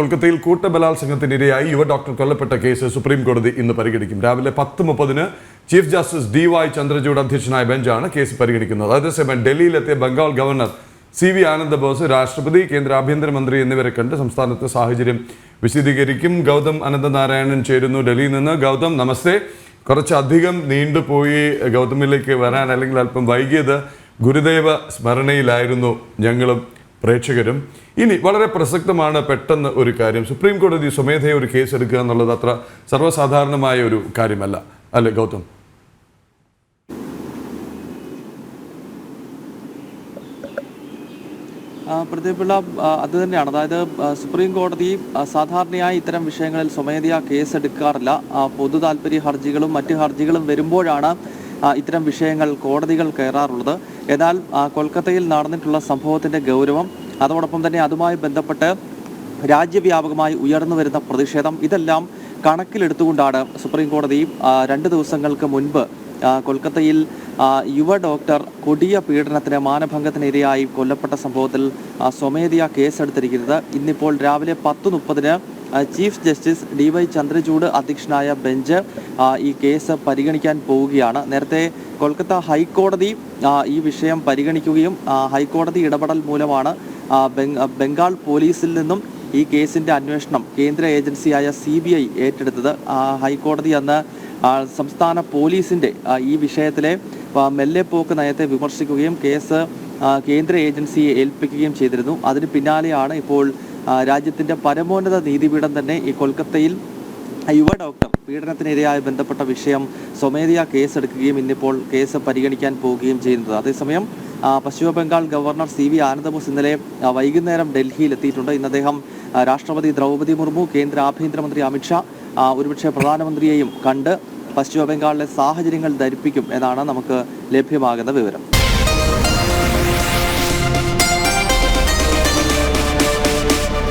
കൊൽക്കത്തയിൽ കൂട്ടബലാത്സംഗത്തിനിരയായി യുവ ഡോക്ടർ കൊല്ലപ്പെട്ട കേസ് സുപ്രീം കോടതി ഇന്ന് പരിഗണിക്കും. രാവിലെ പത്ത് മുപ്പതിന് chief justice D Y Chandrachud അധ്യക്ഷനായ ബെഞ്ചാണ് കേസ് പരിഗണിക്കുന്നത്. അതേസമയം ഡൽഹിയിലെത്തിയ Bengal governor C V Ananda Bose രാഷ്ട്രപതി കേന്ദ്ര ആഭ്യന്തരമന്ത്രി എന്നിവരെ കണ്ട് സംസ്ഥാനത്തെ സാഹചര്യം വിശദീകരിക്കും. ഗൗതം അനന്തനാരായണൻ ചേരുന്നു ഡൽഹിയിൽ നിന്ന്. ഗൗതം നമസ്തേ. കുറച്ചധികം നീണ്ടുപോയി ഗൗതമിലേക്ക് വരാൻ അല്ലെങ്കിൽ അല്പം വൈകിയത് ഗുരുദേവ സ്മരണയിലായിരുന്നു. ഞങ്ങളും പ്രേക്ഷകരും. ഇനി വളരെ പ്രസക്തമാണ് പെട്ടെന്ന് ഒരു കാര്യം. സുപ്രീം കോടതി സ്വമേധയെ ഒരു കേസ് എടുക്കുക എന്നുള്ളത് അത്ര സർവസാധാരണമായ ഒരു കാര്യമല്ല. അല്ലെ ഗൗതം? ആ, പ്രദീപ് പിള്ള അത് തന്നെയാണ്. അതായത് സുപ്രീം കോടതി സാധാരണയായി ഇത്തരം വിഷയങ്ങളിൽ സ്വമേധയാ കേസെടുക്കാറില്ല പൊതു താല്പര്യ ഹർജികളും മറ്റ് ഹർജികളും വരുമ്പോഴാണ് ഇത്തരം വിഷയങ്ങൾ കോടതികൾ കയറാറുള്ളത്. എന്നാൽ കൊൽക്കത്തയിൽ നടന്നിട്ടുള്ള സംഭവത്തിന്റെ ഗൗരവം അതോടൊപ്പം തന്നെ അതുമായി ബന്ധപ്പെട്ട് രാജ്യവ്യാപകമായി ഉയർന്നു വരുന്ന പ്രതിഷേധം ഇതെല്ലാം കണക്കിലെടുത്തുകൊണ്ടാണ് സുപ്രീം കോടതി രണ്ട് ദിവസങ്ങൾക്ക് മുൻപ് കൊൽക്കത്തയിൽ യുവ ഡോക്ടർ കൊടിയ പീഡനത്തിന് മാനഭംഗത്തിനിരയായി കൊല്ലപ്പെട്ട സംഭവത്തിൽ സ്വമേധയാ കേസെടുത്തിരിക്കുന്നത്. ഇന്നിപ്പോൾ രാവിലെ പത്ത് മുപ്പതിന് chief justice D Y Chandrachud അധ്യക്ഷനായ ബെഞ്ച് ഈ കേസ് പരിഗണിക്കാൻ പോവുകയാണ്. നേരത്തെ കൊൽക്കത്ത ഹൈക്കോടതി ഈ വിഷയം പരിഗണിക്കുകയും ഹൈക്കോടതി ഇടപെടൽ മൂലമാണ് ബംഗാൾ പോലീസിൽ നിന്നും ഈ കേസിന്റെ അന്വേഷണം കേന്ദ്ര ഏജൻസിയായ സി ബി ഐ ഏറ്റെടുത്തത്. ഹൈക്കോടതി അന്ന് സംസ്ഥാന പോലീസിന്റെ ഈ വിഷയത്തിലെ മെല്ലെ മെല്ലെപ്പോക്ക് നയത്തെ വിമർശിക്കുകയും കേസ് കേന്ദ്ര ഏജൻസിയെ ഏൽപ്പിക്കുകയും ചെയ്തിരുന്നു. അതിന് പിന്നാലെയാണ് ഇപ്പോൾ ആ, രാജ്യത്തിന്റെ പരമോന്നത നീതിപീഠം തന്നെ ഈ കൊൽക്കത്തയിൽ യുവ ഡോക്ടർ പീഡനത്തിനിരയായി ബന്ധപ്പെട്ട വിഷയം സ്വമേധയാ കേസെടുക്കുകയും ഇന്നിപ്പോൾ കേസ് പരിഗണിക്കാൻ പോവുകയും ചെയ്യുന്നത്. അതേസമയം പശ്ചിമ Bengal governor C V Ananda Bose ഇന്നലെ വൈകുന്നേരം ഡൽഹിയിൽ എത്തിയിട്ടുണ്ട് ഇന്ന് അദ്ദേഹം രാഷ്ട്രപതി ദ്രൗപദി മുർമു കേന്ദ്ര ആഭ്യന്തരമന്ത്രി അമിത്ഷാ ഒരുപക്ഷെ പ്രധാനമന്ത്രിയെയും കണ്ട് പശ്ചിമ ബംഗാളിലെ സാഹചര്യങ്ങൾ ധരിപ്പിക്കും എന്നാണ് നമുക്ക് ലഭ്യമാകുന്ന വിവരം.